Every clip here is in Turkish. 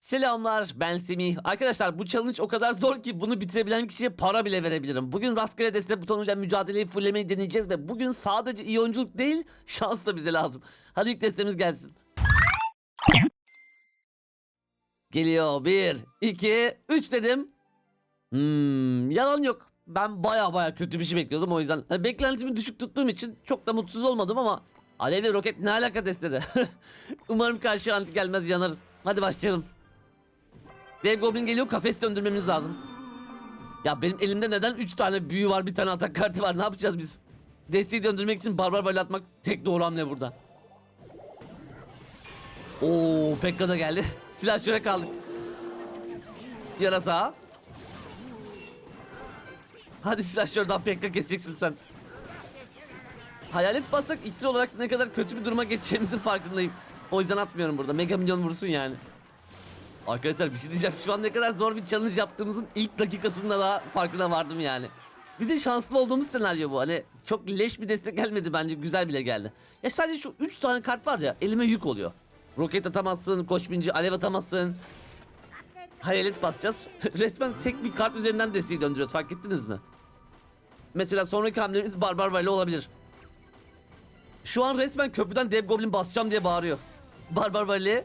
Selamlar ben Semih. Arkadaşlar bu challenge o kadar zor ki bunu bitirebilen kişiye para bile verebilirim. Bugün rastgele destek butonuyla mücadeleyi fullemeyi deneyeceğiz ve bugün sadece iyi oyunculuk değil şans da bize lazım. Hadi ilk destemiz gelsin. Geliyor. Bir, iki, üç dedim. Hmm, yalan yok. Ben baya baya kötü bir şey bekliyordum o yüzden. Hani beklentimi düşük tuttuğum için çok da mutsuz olmadım ama Alev roket ne alaka destede? Umarım karşı anti gelmez yanarız. Hadi başlayalım. Dev Goblin geliyor kafes döndürmemiz lazım. Ya benim elimde neden 3 tane büyü var bir tane atak kartı var ne yapacağız biz? Desteği döndürmek için barbar böyle atmak tek doğru hamle burada. Oo Pekka da geldi. Silah şöyle kaldık. Yarasa. Hadi silahşörden Pekka keseceksin sen. Hayalet bassak iksir olarak ne kadar kötü bir duruma geçeceğimizin farkındayım. O yüzden atmıyorum burada. Mega milyon vursun yani. Arkadaşlar bir şey diyeceğim. Şu an ne kadar zor bir challenge yaptığımızın ilk dakikasında daha farkına vardım yani. Bir de şanslı olduğumuz senaryo bu. Hani çok leş bir destek gelmedi bence. Güzel bile geldi. Ya sadece şu 3 tane kart var ya elime yük oluyor. Roket atamazsın, koşbinci, alev atamazsın. Hayalet basacağız. Resmen tek bir kart üzerinden desteği döndürüyoruz. Fark ettiniz mi? Mesela sonraki hamlemiz Barbar Valley olabilir. Şu an resmen köprüden dev goblin basacağım diye bağırıyor. Barbar Valley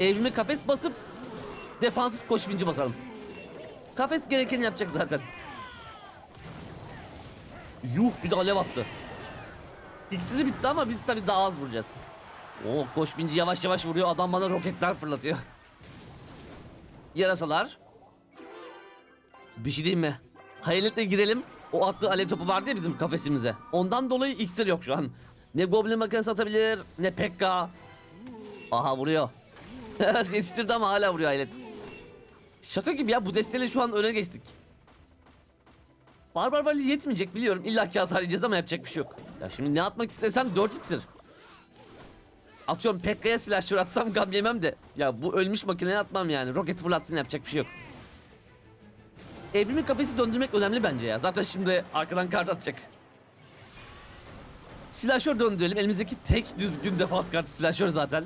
evrimi kafes basıp defansif koşbinci basalım. Kafes gerekeni yapacak zaten. Yuh bir de alev attı. İksiri bitti ama biz tabii daha az vuracağız. Oo koşbinci yavaş yavaş vuruyor adam bana roketler fırlatıyor. Yarasalar. Bir şey diyeyim mi? Hayaletle girelim. O attığı alev topu vardı ya bizim kafesimize. Ondan dolayı iksir yok şu an. Ne Goblin makinesi atabilir ne Pekka. Aha vuruyor. Yetiştirdi ama hala vuruyor hayalet. Şaka gibi ya bu desteyle şu an öne geçtik. Barbar Valley yetmeyecek biliyorum. İlla ki hasar yiyeceğiz ama yapacak bir şey yok. Ya şimdi ne atmak istesem 4 iksir. Atıyorum Pekka'ya silahşör atsam gam yemem de. Ya bu ölmüş makineye atmam yani. Roket fırlatsın yapacak bir şey yok. Evrimin kafesi döndürmek önemli bence ya. Zaten şimdi arkadan kart atacak. Silahşör döndürelim. Elimizdeki tek düzgün defans kartı silahşör zaten.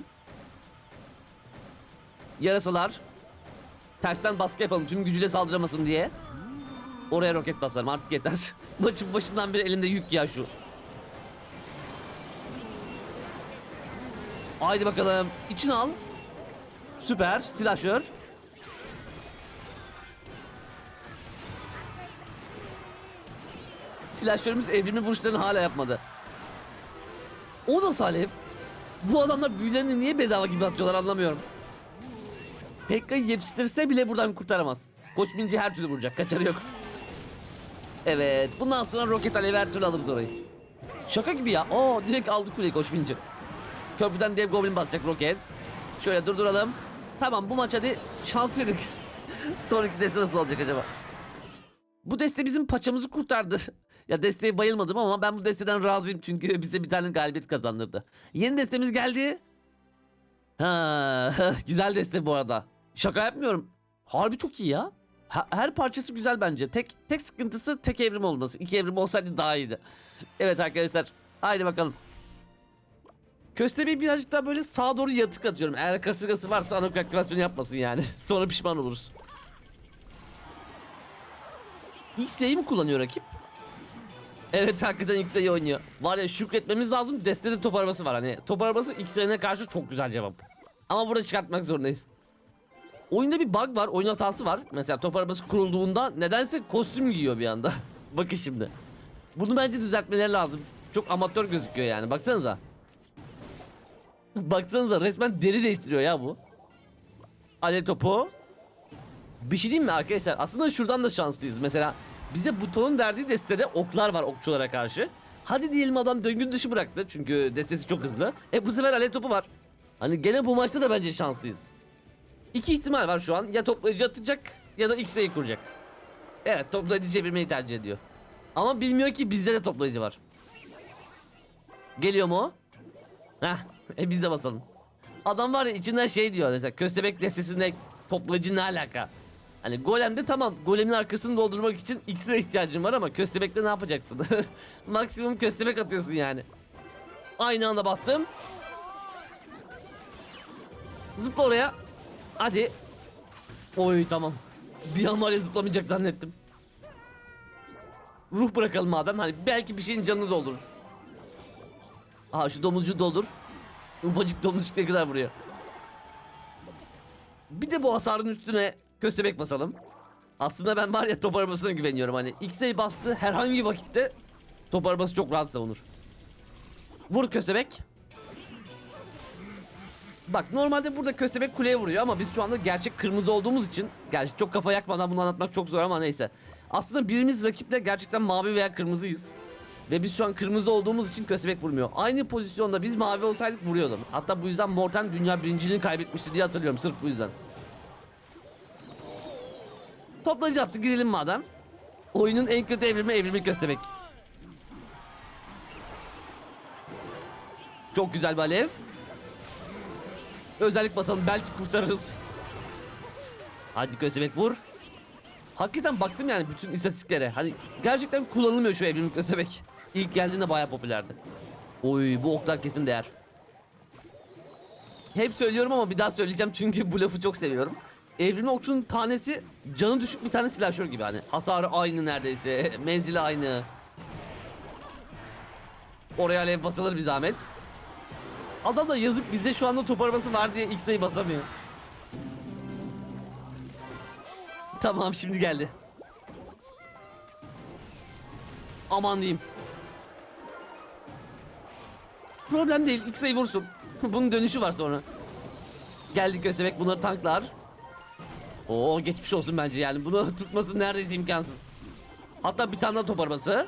Yarasalar. Tersten baskı yapalım tüm gücüyle saldıramasın diye. Oraya roket basarım artık yeter. Maçın başından beri elimde yük ya şu. Haydi bakalım. İçine al. Süper. Silahşör. Silahşörümüz evrimli vuruşlarını hala yapmadı. O nasıl alev? Bu adamlar büyülerini niye bedava gibi yapıyorlar anlamıyorum. Pekka'yı yetiştirse bile buradan kurtaramaz. Koç binci her türlü vuracak. Kaçarı yok. Evet. Bundan sonra roket alevi her türlü alırız orayı. Şaka gibi ya. Oo direkt aldı kuleyi koç binci. Köprüden dev goblin basacak roket. Şöyle durduralım. Tamam bu maç hadi şanslıydık. Sonraki deste nasıl olacak acaba? Bu deste bizim paçamızı kurtardı. Ya desteğe bayılmadım ama ben bu desteden razıyım çünkü bize bir tane galibiyet kazandırdı. Yeni destemiz geldi. Ha, güzel deste bu arada. Şaka yapmıyorum. Harbi çok iyi ya. Her parçası güzel bence. Tek tek sıkıntısı tek evrim olması. İki evrim olsaydı daha iyiydi. Evet arkadaşlar. Haydi bakalım. Köstebeği birazcık daha böyle sağa doğru yatık atıyorum. Eğer kasırgası varsa anok aktivasyonu yapmasın yani. Sonra pişman oluruz. X'yi mi kullanıyor rakip? Evet hakikaten X'yi oynuyor. Var ya şükretmemiz lazım. Destede top arabası var. Hani top arabası X'e karşı çok güzel cevap. Ama burada çıkartmak zorundayız. Oyunda bir bug var. Oyun hatası var. Mesela top arabası kurulduğunda nedense kostüm giyiyor bir anda. Bakın şimdi. Bunu bence düzeltmeleri lazım. Çok amatör gözüküyor yani. Baksanıza. Baksanıza resmen deri değiştiriyor ya bu. Alev topu. Bir şey diyeyim mi arkadaşlar? Aslında şuradan da şanslıyız. Mesela bize butonun verdiği destede oklar var okçulara karşı. Hadi diyelim adam döngü dışı bıraktı. Çünkü destesi çok hızlı. E bu sefer alev topu var. Hani gene bu maçta da bence şanslıyız. İki ihtimal var şu an. Ya toplayıcı atacak ya da X'e kuracak. Evet toplayıcı çevirmeyi tercih ediyor. Ama bilmiyor ki bizde de toplayıcı var. Geliyor mu o? Heh, e biz de basalım. Adam var ya içinden şey diyor mesela köstebek destesinde toplayıcı ne alaka? Hani golemde tamam golemin arkasını doldurmak için X'e ihtiyacın var ama köstebekte ne yapacaksın? Maksimum köstebek atıyorsun yani. Aynı anda bastım. Zıpla oraya. Hadi Oy tamam. Bir an var ya zıplamayacak zannettim. Ruh bırakalım madem hani belki bir şeyin canını doldurur. Aha şu domuzcu doldur. Ufacık domuzcuk ne kadar buraya. Bir de bu hasarın üstüne köstebek basalım. Aslında ben var ya top arabasına güveniyorum hani. X'e bastı herhangi vakitte top arabası çok rahat savunur. Vur köstebek. Bak normalde burada köstebek kuleye vuruyor ama biz şu anda gerçek kırmızı olduğumuz için gerçi çok kafa yakmadan bunu anlatmak çok zor ama neyse. Aslında birimiz rakiple gerçekten mavi veya kırmızıyız. Ve biz şu an kırmızı olduğumuz için köstebek vurmuyor. Aynı pozisyonda biz mavi olsaydık vuruyordum. Hatta bu yüzden Morten dünya birinciliğini kaybetmişti diye hatırlıyorum sırf bu yüzden. Toplayıcı attı girelim madem. Oyunun en kötü evrimi evrimi köstebek. Çok güzel bir alev. Özellik basalım belki kurtarırız. Hadi köstebek vur. Hakikaten baktım yani bütün istatistiklere. Hani gerçekten kullanılmıyor şu evrimlik köstebek. İlk geldiğinde bayağı popülerdi. Oy bu oklar kesin değer. Hep söylüyorum ama bir daha söyleyeceğim çünkü bu lafı çok seviyorum. Evrimli okçunun tanesi canı düşük bir tane silahşör gibi hani. Hasarı aynı neredeyse. Menzili aynı. Oraya alev basılır bir zahmet. Adam da yazık bizde şu anda top arabası var diye X'e basamıyor. Tamam şimdi geldi. Aman diyeyim. Problem değil X'e vursun. Bunun dönüşü var sonra. Geldi köstebek bunları tanklar. Oo geçmiş olsun bence yani bunu tutması neredeyse imkansız. Hatta bir tane daha top arabası.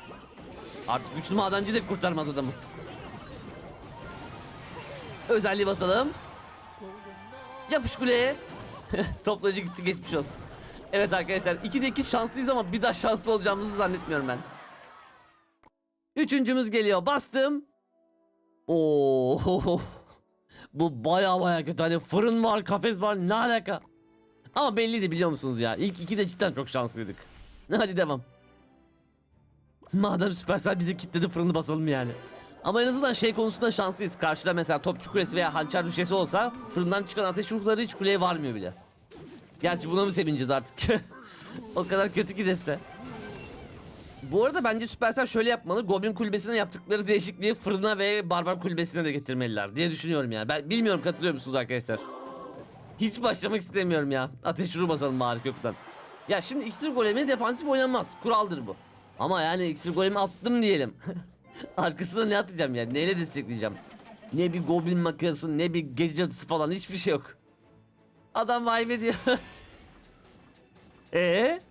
Artık güçlü madenci de kurtarmaz adamı. Özelliği basalım. Yapış kuleye. Toplayıcı gitti geçmiş olsun. Evet arkadaşlar 2'de 2 şanslıyız ama bir daha şanslı olacağımızı zannetmiyorum ben. Üçüncümüz geliyor bastım. Oo. Bu baya baya kötü hani fırın var kafes var ne alaka. Ama belliydi biliyor musunuz ya ilk iki de cidden çok şanslıydık. Hadi devam. Madem Supercell bizi kilitledi fırını basalım yani. Ama en azından şey konusunda şanslıyız. Karşıda mesela topçu kulesi veya hançer düşesi olsa fırından çıkan ateş ruhları hiç kuleye varmıyor bile. Gerçi buna mı sevineceğiz artık? o kadar kötü ki deste. Bu arada bence Supercell şöyle yapmalı. Goblin kulübesine yaptıkları değişikliği fırına ve barbar kulübesine de getirmeliler diye düşünüyorum yani. Ben bilmiyorum katılıyor musunuz arkadaşlar? Hiç başlamak istemiyorum ya. Ateş ruhu basalım bari kökten. Ya şimdi iksir golemi defansif oynanmaz. Kuraldır bu. Ama yani iksir golemi attım diyelim. Arkasına ne atacağım yani? Neyle destekleyeceğim? Ne bir goblin makinesi ne bir gece cadısı falan hiçbir şey yok. Adam vibe ediyor. Ee?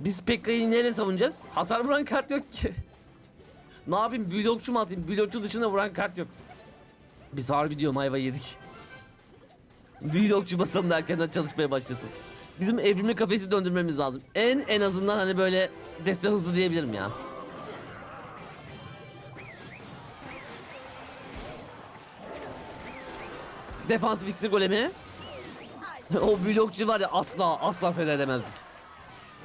Biz Pekka'yı neyle savunacağız? Hasar vuran kart yok ki. ne yapayım? Blokçu mu atayım? Blokçu dışında vuran kart yok. Biz harbi diyorum ayva yedik. Blokçu basalım da erkenden çalışmaya başlasın. Bizim evrimli kafesi döndürmemiz lazım. En en azından hani böyle deste hızlı diyebilirim ya. Defans iksir golemi. o blokçu var ya asla asla fethedemezdik.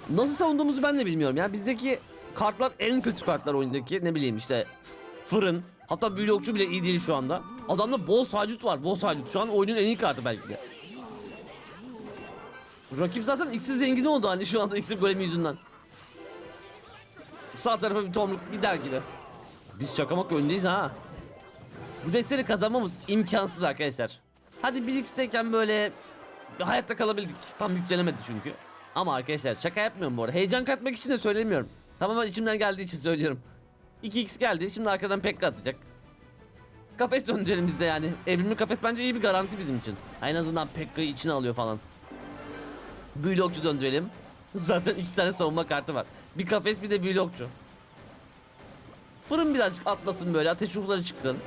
Nasıl savunduğumuzu ben de bilmiyorum ya. Bizdeki kartlar en kötü kartlar oyundaki. Ne bileyim işte fırın. Hatta blokçu bile iyi değil şu anda. Adamda boss haydut var. Boss haydut şu an oyunun en iyi kartı belki de. Rakip zaten iksir zengini oldu hani şu anda iksir golemi yüzünden. Sağ tarafa bir tomruk gider gibi. Biz şakamak öndeyiz ha. Bu desteği kazanmamız imkansız arkadaşlar. Hadi 1x'teyken böyle hayatta kalabildik. Tam yüklenemedi çünkü. Ama arkadaşlar şaka yapmıyorum bu arada. Heyecan katmak için de söylemiyorum. Tamamen içimden geldiği için söylüyorum. 2x geldi. Şimdi arkadan Pekka atacak. Kafes döndürelim biz de yani. Evrimli kafes bence iyi bir garanti bizim için. En azından Pekka'yı içine alıyor falan. Blokçu döndürelim. Zaten iki tane savunma kartı var. Bir kafes bir de blokçu. Fırın birazcık atlasın böyle ateş ruhları çıksın.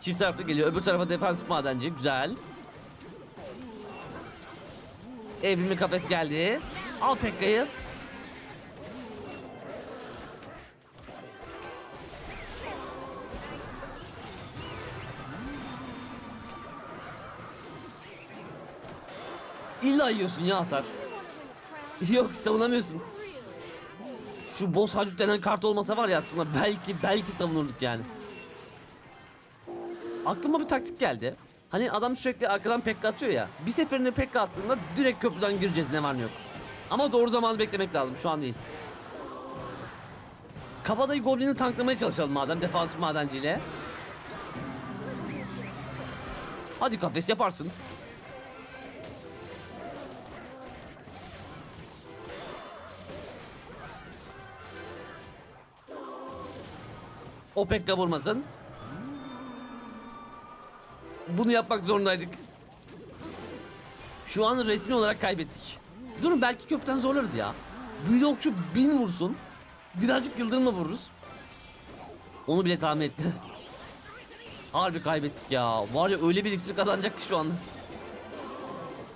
Çift tarafta geliyor. Öbür tarafa defansif madenci. Güzel. Evrimli kafes geldi. Al Pekka'yı. İlla yiyorsun ya hasar. Yok savunamıyorsun. Şu boss halut denen kart olmasa var ya aslında belki belki savunurduk yani. Aklıma bir taktik geldi. Hani adam sürekli arkadan pekka atıyor ya. Bir seferinde pekka attığında direkt köprüden gireceğiz ne var ne yok. Ama doğru zamanı beklemek lazım şu an değil. Kabadayı Goblin'i tanklamaya çalışalım madem defansif madenciyle. Hadi kafes yaparsın. O pekka vurmasın. Bunu yapmak zorundaydık. Şu an resmi olarak kaybettik. Durun belki kökten zorlarız ya. Büyülü okçu bin vursun. Birazcık yıldırımla vururuz. Onu bile tahmin etti. Harbi kaybettik ya. Var ya öyle bir iksir kazanacak ki şu anda.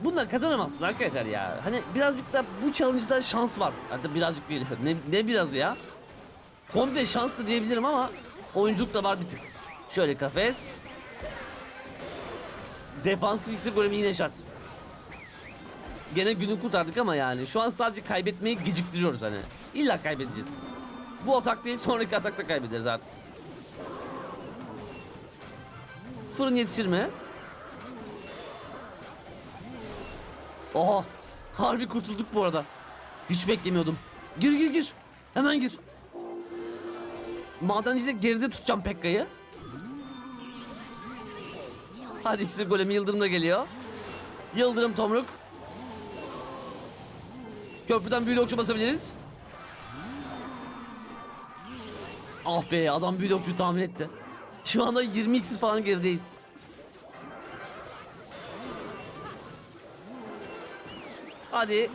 Bundan kazanamazsın arkadaşlar ya. Hani birazcık da bu challenge'da şans var. Hatta birazcık değil. Ne, ne biraz ya? Komple şans da diyebilirim ama oyunculuk da var bir tık. Şöyle kafes. Defansif iksir golemi yine şart. Gene günü kurtardık ama yani şu an sadece kaybetmeyi geciktiriyoruz hani. İlla kaybedeceğiz. Bu atak değil sonraki atakta kaybederiz artık. Fırın yetişir mi? Oha! Harbi kurtulduk bu arada. Hiç beklemiyordum. Gir gir gir. Hemen gir. Madenciyle geride tutacağım Pekka'yı. Hadi iksir golemi Yıldırım da geliyor. Yıldırım Tomruk. Köprüden büyülü okçu basabiliriz. Ah be adam büyülü okçu tahmin etti. Şu anda 20 iksir falan gerideyiz. Hadi.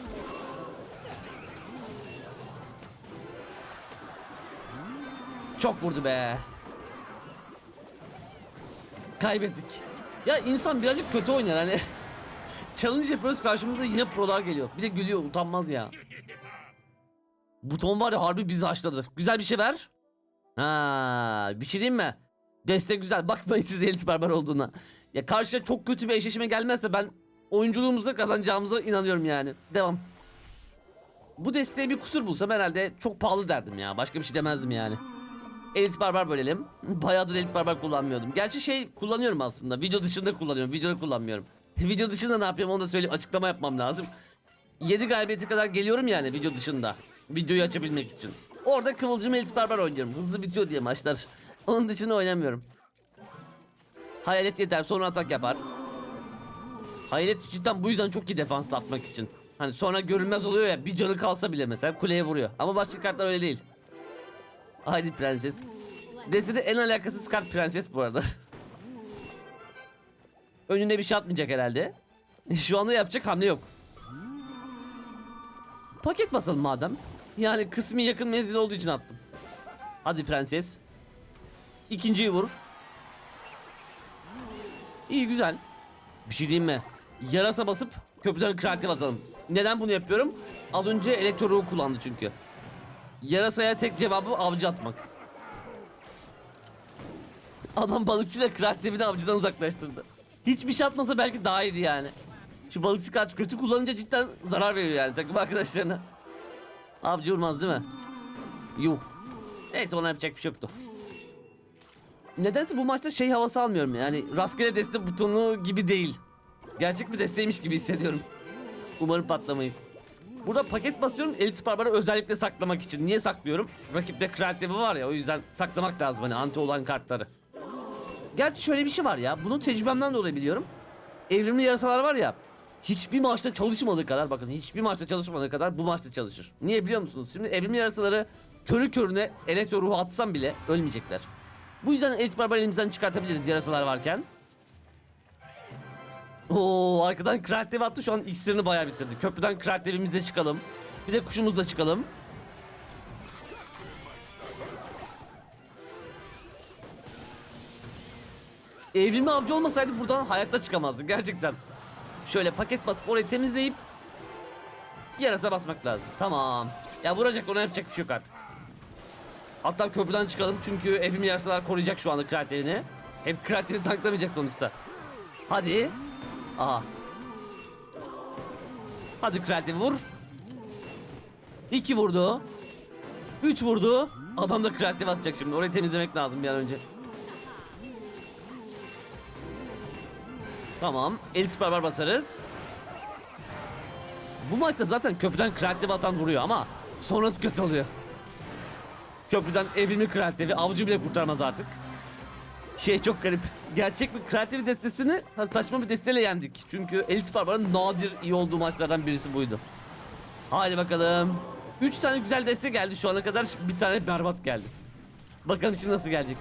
Çok vurdu be. Kaybettik. Ya insan birazcık kötü oynar hani. Challenge yapıyoruz karşımıza yine prolar geliyor. Bir de gülüyor utanmaz ya. Buton var ya harbi bizi haşladı. Güzel bir şey ver. Ha, bir şey diyeyim mi? Destek güzel. Bakmayın siz elit barbar olduğuna. Ya karşıya çok kötü bir eşleşme gelmezse ben oyunculuğumuza kazanacağımıza inanıyorum yani. Devam. Bu desteğe bir kusur bulsam herhalde çok pahalı derdim ya. Başka bir şey demezdim yani. Elit barbar bölelim. Bayağıdır elit barbar kullanmıyordum. Gerçi şey kullanıyorum aslında. Video dışında kullanıyorum. Videoda kullanmıyorum. Video dışında ne yapıyorum onu da söyleyeyim. Açıklama yapmam lazım. 7 galibiyete kadar geliyorum yani video dışında. Videoyu açabilmek için. Orada kıvılcım elit barbar oynuyorum. Hızlı bitiyor diye maçlar. Onun dışında oynamıyorum. Hayalet yeter sonra atak yapar. Hayalet cidden bu yüzden çok iyi defans atmak için. Hani sonra görünmez oluyor ya bir canı kalsa bile mesela kuleye vuruyor. Ama başka kartlar öyle değil. Haydi prenses. Destede en alakasız kart prenses bu arada. Önüne bir şey atmayacak herhalde. Şu anda yapacak hamle yok. Paket basalım madem. Yani kısmi yakın menzil olduğu için attım. Hadi prenses. İkinciyi vur. İyi güzel. Bir şey diyeyim mi? Yarasa basıp köprüden kreatif atalım. Neden bunu yapıyorum? Az önce elektro ruhu kullandı çünkü. Yarasaya tek cevabı avcı atmak. Adam balıkçıyla kreatifini avcıdan uzaklaştırdı. Hiçbir şey atmasa belki daha iyiydi yani. Şu balıkçı kaç kötü kullanınca cidden zarar veriyor yani takım arkadaşlarına. Avcı vurmaz değil mi? Yuh. Neyse ona yapacak bir şey yoktu. Nedense bu maçta şey havası almıyorum yani rastgele deste butonu gibi değil. Gerçek bir desteymiş gibi hissediyorum. Umarım patlamayız. Burada paket basıyorum elit barbarı özellikle saklamak için. Niye saklıyorum? Rakipte kreatifi var ya o yüzden saklamak lazım hani anti olan kartları. Gerçi şöyle bir şey var ya bunu tecrübemden dolayı biliyorum. Evrimli yarasalar var ya hiçbir maçta çalışmadığı kadar bakın hiçbir maçta çalışmadığı kadar bu maçta çalışır. Niye biliyor musunuz? Şimdi evrimli yarasaları körü körüne elektro ruhu atsam bile ölmeyecekler. Bu yüzden elit barbar elimizden çıkartabiliriz yarasalar varken. Oo arkadan kreatif attı şu an iksirini bayağı bitirdi. Köprüden kreatifimizle çıkalım. Bir de kuşumuzla çıkalım. Evrimli avcı olmasaydı buradan hayatta çıkamazdık gerçekten. Şöyle paket basıp orayı temizleyip yarasa basmak lazım. Tamam. Ya vuracak ona yapacak bir şey yok artık. Hatta köprüden çıkalım çünkü evrimli yarasalar koruyacak şu anda kreatifini. Hep kreatifi tanklamayacak sonuçta. Hadi. Aha. Hadi kreatif vur. İki vurdu. Üç vurdu. Adam da kreatif atacak şimdi. Orayı temizlemek lazım bir an önce. Tamam. Elit barbar basarız. Bu maçta zaten köprüden kreatif atan vuruyor ama sonrası kötü oluyor. Köprüden evrimli kreatifi avcı bile kurtarmaz artık. Şey çok garip. Gerçek bir kreatif destesini saçma bir desteyle yendik. Çünkü Elit Barbar'ın nadir iyi olduğu maçlardan birisi buydu. Hadi bakalım. 3 tane güzel deste geldi şu ana kadar. Bir tane berbat geldi. Bakalım şimdi nasıl gelecek.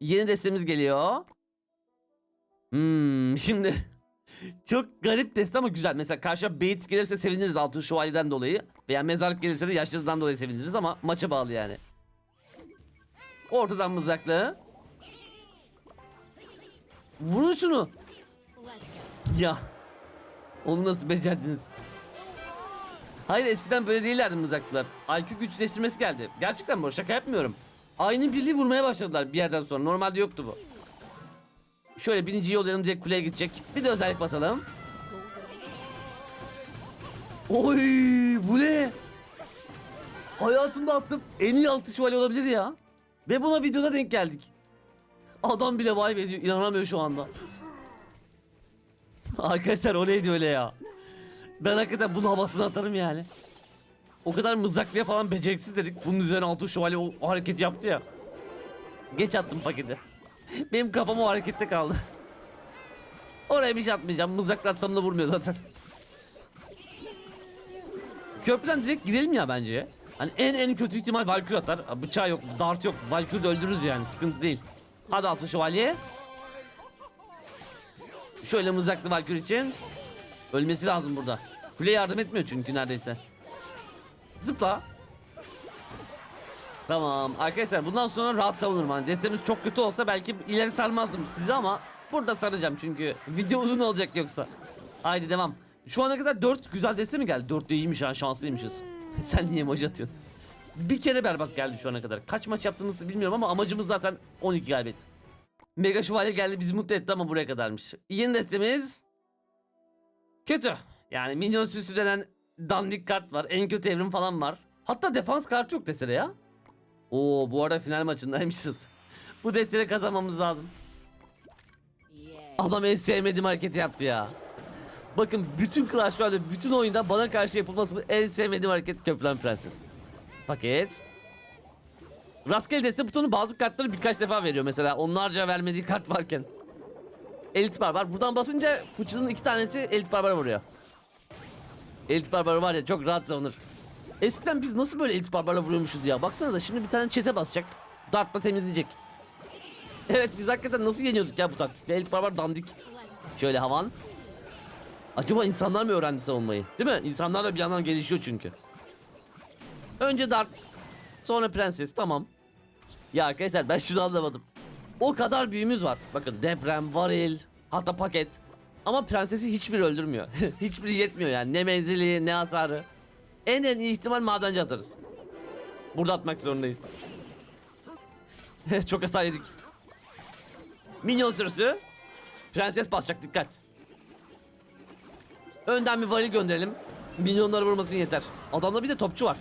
Yeni destemiz geliyor. Hmm, şimdi çok garip deste ama güzel. Mesela karşıya Bates gelirse seviniriz altın şövalyeden dolayı. Veya mezarlık gelirse de yaşlıdan dolayı seviniriz ama maça bağlı yani. Ortadan mızraklı. Vurun şunu. Ya. Onu nasıl becerdiniz? Hayır eskiden böyle değillerdi mızraklılar. IQ güçleştirmesi geldi. Gerçekten bu şaka yapmıyorum. Aynı birliği vurmaya başladılar bir yerden sonra. Normalde yoktu bu. Şöyle birinci yollayalım direkt kuleye gidecek. Bir de özellik basalım. Oy bu ne? Hayatımda attım en iyi altı şövalye olabilir ya. Ve buna videoda denk geldik. Adam bile vay be diyor. inanamıyor şu anda. Arkadaşlar o neydi öyle ya? Ben hakikaten bunun havasını atarım yani. O kadar mızraklıya falan beceriksiz dedik. Bunun üzerine altı şövalye o, o hareket yaptı ya. Geç attım paketi. Benim kafam o harekette kaldı. Oraya bir şey atmayacağım. Mızraklatsam da vurmuyor zaten. Köprüden direkt gidelim ya bence. Hani en en kötü ihtimal Valkyrie atar. Bıçağı yok, dart yok. Valkyrie de öldürürüz yani. Sıkıntı değil. Hadi altın şövalye. Şöyle mızraklı Valkyrie için. Ölmesi lazım burada. Kule yardım etmiyor çünkü neredeyse. Zıpla. Tamam arkadaşlar bundan sonra rahat savunurum. Hani destemiz çok kötü olsa belki ileri sarmazdım sizi ama burada saracağım çünkü video uzun olacak yoksa. Haydi devam. Şu ana kadar 4 güzel deste mi geldi? 4 de iyiymiş ha şanslıymışız. Sen niye emoji atıyorsun? Bir kere berbat geldi şu ana kadar. Kaç maç yaptığımızı bilmiyorum ama amacımız zaten 12 galibiyet. Mega şövalye geldi bizi mutlu etti ama buraya kadarmış. Yeni destemiz kötü. Yani minyon süsü denen dandik kart var. En kötü evrim falan var. Hatta defans kartı yok desene ya. Oo bu arada final maçındaymışız. bu desteği kazanmamız lazım. Adam en sevmediğim hareketi yaptı ya. Bakın bütün Clash Royale'de bütün oyunda bana karşı yapılmasını en sevmediğim hareket Köprülen Prenses. Paket. Rastgele deste butonu bazı kartları birkaç defa veriyor mesela. Onlarca vermediği kart varken. Elit Barbar. Buradan basınca fıçının iki tanesi Elit Barbar'a vuruyor. Elit Barbar var ya çok rahat savunur. Eskiden biz nasıl böyle Elit Barbar'la vuruyormuşuz ya. Baksanıza şimdi bir tane çete basacak. Dartla temizleyecek. Evet biz hakikaten nasıl yeniyorduk ya bu taktikle. Elit Barbar dandik. Şöyle havan. Acaba insanlar mı öğrendi savunmayı? Değil mi? İnsanlar da bir yandan gelişiyor çünkü. Önce dart. Sonra prenses tamam. Ya arkadaşlar ben şunu anlamadım. O kadar büyümüz var. Bakın deprem, varil, hatta paket. Ama prensesi hiçbiri öldürmüyor. hiçbiri yetmiyor yani. Ne menzili ne hasarı. En en iyi ihtimal madenci atarız. Burada atmak zorundayız. Çok hasar yedik. Minyon sürüsü. Prenses basacak dikkat. Önden bir varil gönderelim. Minyonları vurmasın yeter. Adamda bir de topçu var.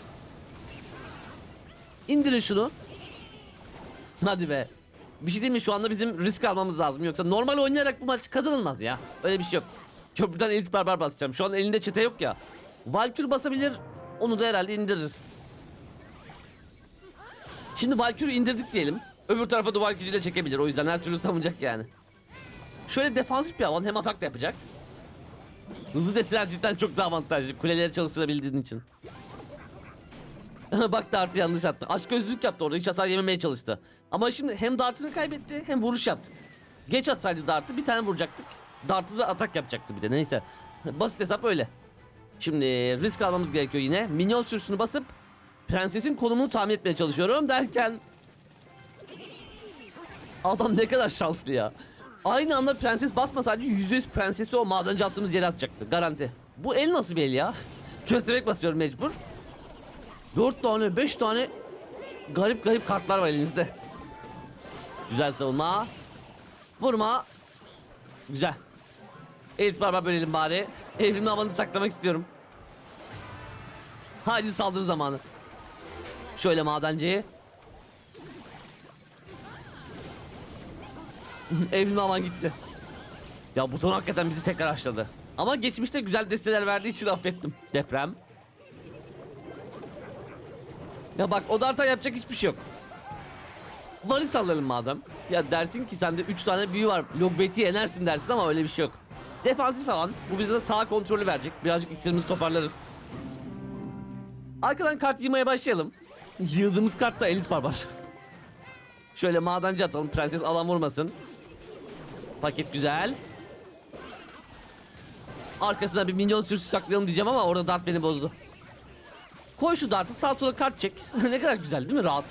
İndirin şunu. Hadi be. Bir şey değil mi şu anda bizim risk almamız lazım yoksa normal oynayarak bu maç kazanılmaz ya. Öyle bir şey yok. Köprüden elit barbar basacağım. Şu an elinde çete yok ya. Valkür basabilir. Onu da herhalde indiririz. Şimdi Valkür'ü indirdik diyelim. Öbür tarafa duvar gücüyle çekebilir. O yüzden her türlü savunacak yani. Şöyle defansif bir alan hem atak da yapacak. Hızlı deseler cidden çok daha avantajlı. Kuleleri çalıştırabildiğin için. Bak dartı yanlış attı. Aşk gözlük yaptı orada. Hiç hasar yememeye çalıştı. Ama şimdi hem dartını kaybetti hem vuruş yaptı. Geç atsaydı dartı bir tane vuracaktık. Dartı da atak yapacaktı bir de neyse. Basit hesap öyle. Şimdi risk almamız gerekiyor yine. Minyon sürüsünü basıp prensesin konumunu tahmin etmeye çalışıyorum derken Adam ne kadar şanslı ya. Aynı anda prenses basmasaydı %100 prensesi o madenci attığımız yere atacaktı. Garanti. Bu el nasıl bir el ya? Köstebek basıyorum mecbur. 4 tane 5 tane garip garip kartlar var elimizde. Güzel savunma. Vurma. Güzel. Elit barbar bölelim bari. Evrimli havanı saklamak istiyorum. Hadi saldırı zamanı. Şöyle madenciyi. Evrimli havan gitti. Ya buton hakikaten bizi tekrar açladı. Ama geçmişte güzel desteler verdiği için affettim. Deprem. Ya bak o darta yapacak hiçbir şey yok. Varis alalım madem. Ya dersin ki sende 3 tane büyü var. Logbet'i yenersin dersin ama öyle bir şey yok. Defansif falan. Bu bize sağ kontrolü verecek. Birazcık iksirimizi toparlarız. Arkadan kart yığmaya başlayalım. Yığdığımız kart da elit barbar. Şöyle madenci atalım. Prenses alan vurmasın. Paket güzel. Arkasına bir minyon sürüsü saklayalım diyeceğim ama orada dart beni bozdu. Koy şu dartı sağ sola kart çek. ne kadar güzel değil mi? Rahat.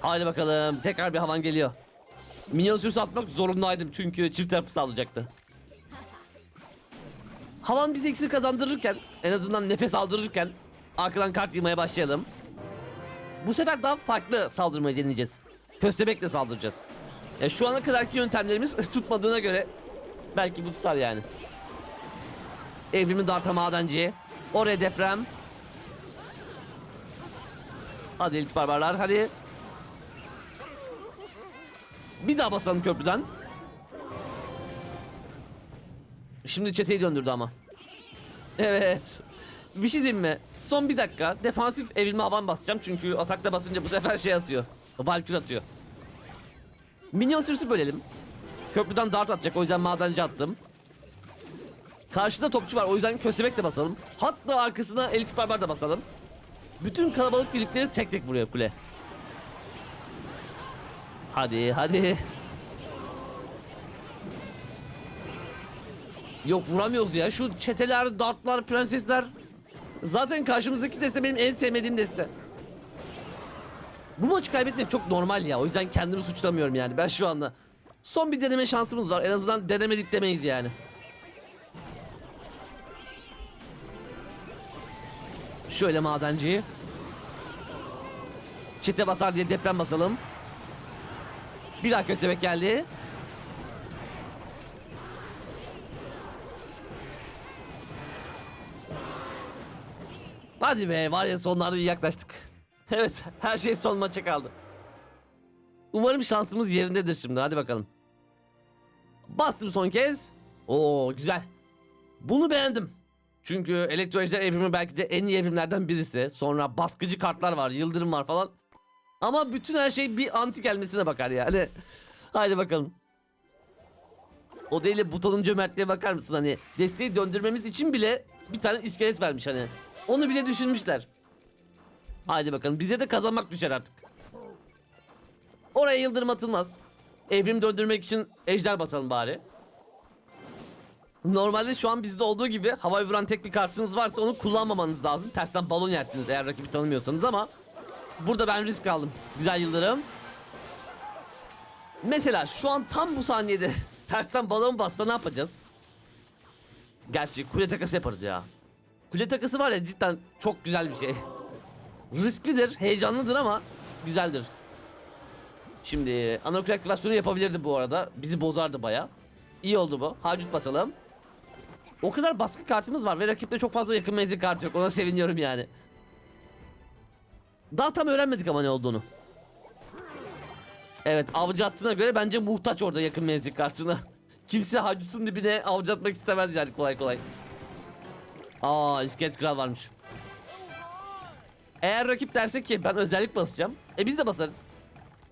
Haydi bakalım. Tekrar bir havan geliyor. Minyon sürüsü atmak zorundaydım çünkü çift tarafı sağlayacaktı. Havan bize iksir kazandırırken, en azından nefes aldırırken arkadan kart yığmaya başlayalım. Bu sefer daha farklı saldırmayı deneyeceğiz. Köstebekle saldıracağız. Ya şu ana kadarki yöntemlerimiz tutmadığına göre belki bu tutar yani. Evrimi darta madenciye. Oraya deprem. Hadi elit barbarlar hadi. Bir daha basalım köprüden. Şimdi çeteyi döndürdü ama. Evet. Bir şey diyeyim mi? Son bir dakika defansif evrilme havan basacağım çünkü atakta basınca bu sefer şey atıyor. Valkür atıyor. Minyon sürüsü bölelim. Köprüden dart atacak o yüzden madenci attım. Karşıda topçu var o yüzden köstebek de basalım. Hatta arkasına elit barbar da basalım. Bütün kalabalık birlikleri tek tek vuruyor kule. Hadi hadi. Yok vuramıyoruz ya. Şu çeteler, dartlar, prensesler. Zaten karşımızdaki deste benim en sevmediğim deste. Bu maçı kaybetmek çok normal ya. O yüzden kendimi suçlamıyorum yani. Ben şu anda. Son bir deneme şansımız var. En azından denemedik demeyiz yani. Şöyle madenci. Çete basar diye deprem basalım. Bir daha köstebek geldi. Hadi be var ya sonlarda iyi yaklaştık. Evet her şey son maça kaldı. Umarım şansımız yerindedir şimdi hadi bakalım. Bastım son kez. Oo güzel. Bunu beğendim. Çünkü elektro ejder evrimi belki de en iyi evrimlerden birisi. Sonra baskıcı kartlar var, yıldırım var falan. Ama bütün her şey bir anti gelmesine bakar yani. Haydi bakalım. O değil butonun cömertliğe bakar mısın hani desteği döndürmemiz için bile bir tane iskelet vermiş hani. Onu bile düşünmüşler. Haydi bakalım bize de kazanmak düşer artık. Oraya yıldırım atılmaz. Evrim döndürmek için ejder basalım bari. Normalde şu an bizde olduğu gibi havaya vuran tek bir kartınız varsa onu kullanmamanız lazım. Tersten balon yersiniz eğer rakibi tanımıyorsanız ama burada ben risk aldım. Güzel yıldırım. Mesela şu an tam bu saniyede tersten balon bassa ne yapacağız? Gerçi kule takası yaparız ya. Kule takası var ya cidden çok güzel bir şey. Risklidir, heyecanlıdır ama güzeldir. Şimdi anakul aktivasyonu yapabilirdi bu arada. Bizi bozardı baya. İyi oldu bu. Hacut basalım. O kadar baskı kartımız var ve rakipte çok fazla yakın menzil kartı yok. Ona seviniyorum yani. Daha tam öğrenmedik ama ne olduğunu. Evet avcı attığına göre bence muhtaç orada yakın menzil kartına. Kimse Hacut'un dibine avcı atmak istemez yani kolay kolay. Aa iskelet kral varmış. Eğer rakip derse ki ben özellik basacağım. E biz de basarız.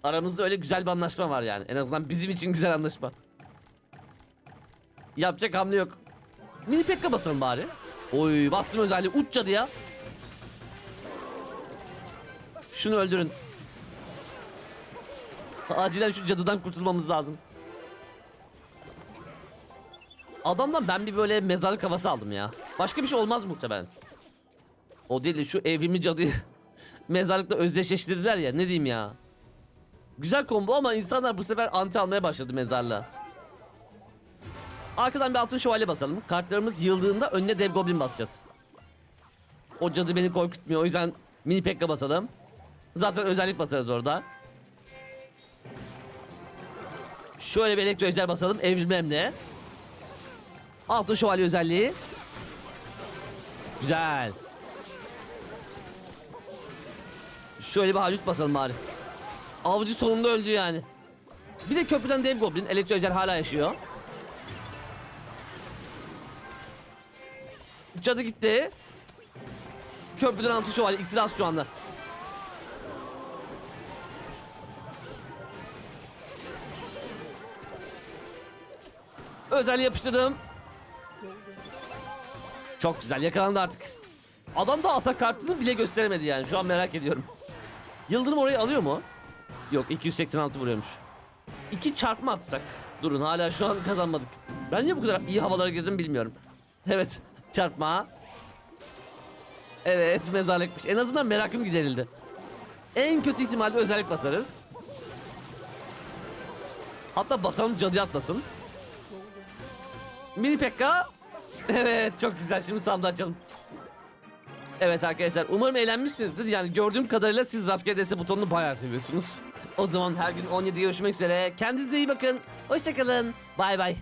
Aramızda öyle güzel bir anlaşma var yani. En azından bizim için güzel anlaşma. Yapacak hamle yok. Mini pekka basalım bari. Oy bastım özelliği uç cadıya. Şunu öldürün. Acilen şu cadıdan kurtulmamız lazım. Adamdan ben bir böyle mezarlık havası aldım ya. Başka bir şey olmaz muhtemelen. O değil de şu evrimli cadıyı mezarlıkla özdeşleştirdiler ya ne diyeyim ya. Güzel combo ama insanlar bu sefer anti almaya başladı mezarlığa. Arkadan bir altın şövalye basalım. Kartlarımız yıldığında önüne dev goblin basacağız. O cadı beni korkutmuyor o yüzden mini pekka basalım. Zaten özellik basarız orada. Şöyle bir elektro ejder basalım evrilme hem de. Altın şövalye özelliği. Güzel. Şöyle bir hacut basalım bari. Avcı sonunda öldü yani. Bir de köprüden dev goblin. Elektro ejder hala yaşıyor. Cadı gitti. Köprüden altı şövalye iksir şu anda. Özel yapıştırdım. Çok güzel yakalandı artık. Adam da atak kartını bile gösteremedi yani şu an merak ediyorum. Yıldırım orayı alıyor mu? Yok 286 vuruyormuş. İki çarpma atsak. Durun hala şu an kazanmadık. Ben niye bu kadar iyi havalara girdim bilmiyorum. Evet çarpma. Evet mezarlıkmış. En azından merakım giderildi. En kötü ihtimalle özellik basarız. Hatta basalım cadıya atlasın. Mini Pekka. Evet çok güzel şimdi sandığı açalım. Evet arkadaşlar umarım eğlenmişsinizdir. Yani gördüğüm kadarıyla siz rastgele deste butonunu bayağı seviyorsunuz. O zaman her gün 17'de görüşmek üzere. Kendinize iyi bakın. Hoşçakalın. Bay bay.